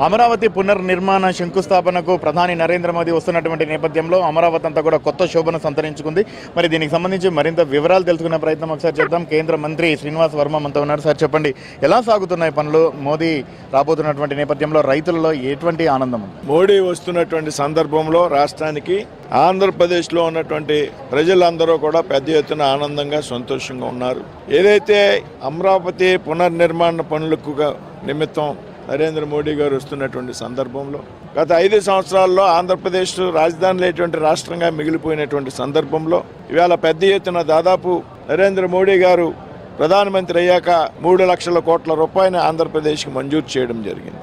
అమరావతి పునర్నిర్మాణ శంకుస్థాపనకు ప్రధాని నరేంద్ర మోదీ వస్తున్నటువంటి నేపథ్యంలో అమరావతి అంతా కూడా కొత్త శోభను సంతరించుకుంది. మరి దీనికి సంబంధించి మరింత వివరాలు తెలుసుకునే ప్రయత్నం ఒకసారి చేద్దాం. కేంద్ర మంత్రి శ్రీనివాస్ వర్మ మనతో ఉన్నారు. సార్ చెప్పండి. ఎలా సాగుతున్నాయి పనులు? మోదీ రాబోతున్నటువంటి నేపథ్యంలో రైతులలో ఎటువంటి ఆనందం మోడీ వస్తున్నటువంటి సందర్భంలో రాష్ట్రానికి ఆంధ్రప్రదేశ్లో ఉన్నటువంటి ప్రజలందరూ కూడా పెద్ద ఎత్తున ఆనందంగా సంతోషంగా ఉన్నారు. ఏదైతే అమరావతి పునర్నిర్మాణ పనులకు నిమిత్తం నరేంద్ర మోడీ గారు వస్తున్నటువంటి సందర్భంలో గత ఐదు సంవత్సరాల్లో ఆంధ్రప్రదేశ్ రాజధాని లేటువంటి రాష్ట్రంగా మిగిలిపోయినటువంటి సందర్భంలో ఇవాళ పెద్ద ఎత్తున దాదాపు నరేంద్ర మోడీ గారు ప్రధానమంత్రి అయ్యాక మూడు లక్షల కోట్ల రూపాయలు ఆంధ్రప్రదేశ్కి మంజూరు చేయడం జరిగింది.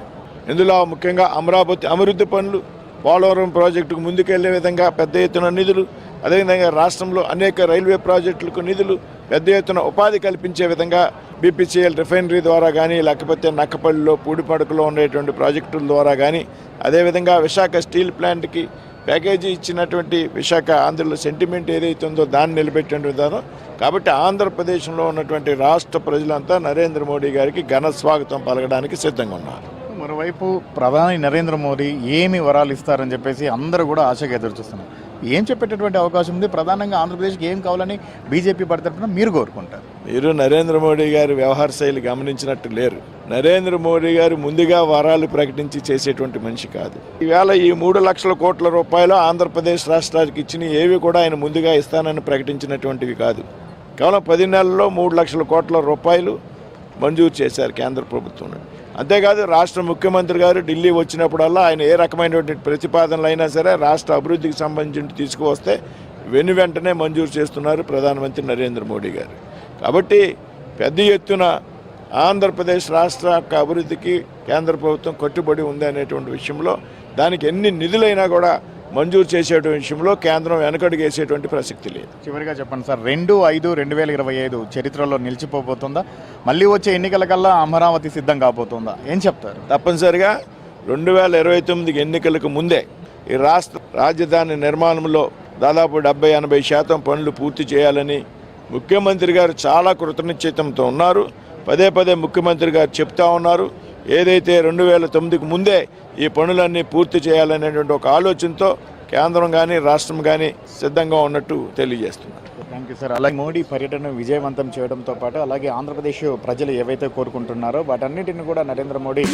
ఇందులో ముఖ్యంగా అమరావతి అభివృద్ధి పనులు పోలవరం ప్రాజెక్టుకు ముందుకెళ్ళే విధంగా పెద్ద ఎత్తున నిధులు అదేవిధంగా రాష్ట్రంలో అనేక రైల్వే ప్రాజెక్టులకు నిధులు పెద్ద ఎత్తున ఉపాధి కల్పించే విధంగా బీపీసీఎల్ రిఫైనరీ ద్వారా కానీ లేకపోతే నక్కపల్లిలో పూడిపడకలో ఉండేటువంటి ప్రాజెక్టుల ద్వారా కానీ అదేవిధంగా విశాఖ స్టీల్ ప్లాంట్కి ప్యాకేజీ ఇచ్చినటువంటి విశాఖ ఆంధ్రలో సెంటిమెంట్ ఏదైతే ఉందో దాన్ని నిలబెట్టిన విధానం. కాబట్టి ఆంధ్రప్రదేశ్లో ఉన్నటువంటి రాష్ట్ర ప్రజలంతా నరేంద్ర మోడీ గారికి ఘన స్వాగతం పలకడానికి సిద్ధంగా ఉన్నారు. మరోవైపు ప్రధాని నరేంద్ర మోదీ ఏమి వరాలు ఇస్తారని చెప్పేసి అందరూ కూడా ఆశగా ఎదురు చూస్తున్నారు. ఏం చెప్పేటటువంటి అవకాశం ఉంది? ప్రధానంగా ఆంధ్రప్రదేశ్కి ఏం కావాలని బీజేపీ పడతరపున మీరు కోరుకుంటారు. మీరు నరేంద్ర మోడీ గారి వ్యవహార శైలి గమనించినట్టు లేరు. నరేంద్ర మోడీ గారు ముందుగా వరాలు ప్రకటించి చేసేటువంటి మనిషి కాదు. ఈవేళ ఈ మూడు లక్షల కోట్ల రూపాయలు ఆంధ్రప్రదేశ్ రాష్ట్రానికి ఇచ్చిన ఏవి కూడా ఆయన ముందుగా ఇస్తానని ప్రకటించినటువంటివి కాదు. కేవలం పది నెలల్లో మూడు లక్షల కోట్ల రూపాయలు మంజూరు చేశారు కేంద్ర ప్రభుత్వం నుండి. అంతేకాదు రాష్ట్ర ముఖ్యమంత్రి గారు ఢిల్లీ వచ్చినప్పుడల్లా ఆయన ఏ రకమైనటువంటి ప్రతిపాదనలు అయినా సరే రాష్ట్ర అభివృద్ధికి సంబంధించి తీసుకువస్తే వెను వెంటనే మంజూరు చేస్తున్నారు ప్రధానమంత్రి నరేంద్ర మోడీ గారు. కాబట్టి పెద్ద ఎత్తున ఆంధ్రప్రదేశ్ రాష్ట్ర యొక్క అభివృద్ధికి కేంద్ర ప్రభుత్వం కట్టుబడి ఉంది అనేటువంటి విషయంలో దానికి ఎన్ని నిధులైనా కూడా మంజూరు చేసేటువంటి విషయంలో కేంద్రం వెనకడుగు వేసేటువంటి ప్రసక్తి లేదు. చివరిగా చెప్పండి సార్ రెండు ఐదు రెండు వేల ఇరవై ఐదు చరిత్రలో నిలిచిపోబోతుందా? మళ్ళీ వచ్చే ఎన్నికల కల్లా అమరావతి సిద్ధం కాబోతుందా? ఏం చెప్తారు? తప్పనిసరిగా రెండు వేల ఇరవై తొమ్మిది ఎన్నికలకు ముందే ఈ రాష్ట్ర రాజధాని నిర్మాణంలో దాదాపు డెబ్బై ఎనభై శాతం పనులు పూర్తి చేయాలని ముఖ్యమంత్రి గారు చాలా కృతనిశ్చితంతో ఉన్నారు. పదే పదే ముఖ్యమంత్రి గారు చెప్తా ఉన్నారు. ఏదైతే రెండు వేల తొమ్మిదికి ముందే ఈ పనులన్నీ పూర్తి చేయాలనేటువంటి ఒక ఆలోచనతో కేంద్రం కానీ రాష్ట్రం కానీ సిద్ధంగా ఉన్నట్టు తెలియజేస్తున్నారు. థ్యాంక్ యూ సార్ అలాగే మోడీ పర్యటన విజయవంతం చేయడంతో పాటు అలాగే ఆంధ్రప్రదేశ్ ప్రజలు ఏవైతే కోరుకుంటున్నారో వాటన్నిటిని కూడా నరేంద్ర మోడీ